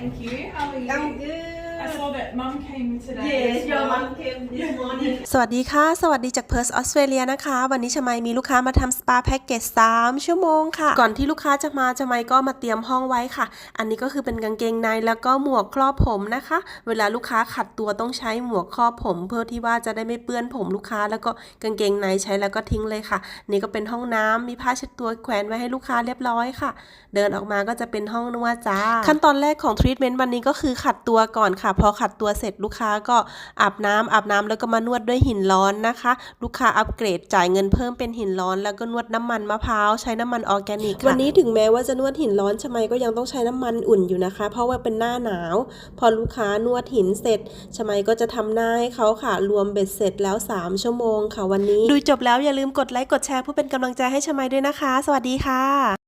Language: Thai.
thank you. How are you? I'm I good. saw that mum came today. Yes, as your well. mom came this morning. สวัสดีค่ะ สวัสดีจากเพิร์สออสเตรเลียนะคะ วันนี้ชมัยมีลูกค้ามาทำสปาแพ็กเกจ3 ชั่วโมงค่ะ ก่อนที่ลูกค้าจะมาชมัยก็มาเตรียมห้องไว้ค่ะ อันนี้ก็คือเป็นกางเกงในแล้วก็หมวกครอบผมนะคะ เวลาลูกค้าขัดตัวต้องใช้หมวกครอบผม เพื่อที่ว่าจะได้ไม่เปื้อนผมลูกค้า แล้วก็กางเกงในใช้แล้วก็ทิ้งเลยค่ะ นี่ก็เป็นห้องน้ำมีผ้าเช็ดตัวแขวนไว้ให้ลูกค้าเรียบร้อยค่ะ เดินออกมาก็จะเป็นห้องนวดจ้า ขั้นตอนแรกของทรีทเมนต์วันนี้ก็คือขัดตัวก่อนค่ะพอขัดตัวเสร็จลูกค้าก็อาบน้ำอาบน้ำแล้วก็มานวดด้วยหินร้อนนะคะ ลูกค้าอัปเกรดจ่ายเงินเพิ่มเป็นหินร้อน แล้วก็นวดน้ำมันมะพร้าวใช้น้ำมันออร์แกนิกค่ะวันนี้ถึงแม้ว่าจะนวดหินร้อนชมัยก็ยังต้องใช้น้ำมันอุ่นอยู่นะคะ เพราะว่าเป็นหน้าหนาว พอลูกค้านวดหินเสร็จชมัยก็จะทำหน้าให้เขาค่ะ รวมเบ็ดเสร็จแล้ว 3 ชั่วโมงค่ะวันนี้ ดูจบแล้วอย่าลืมกดไลค์กดแชร์เพื่อเป็นกำลังใจให้ชมัยด้วยนะคะ สวัสดีค่ะ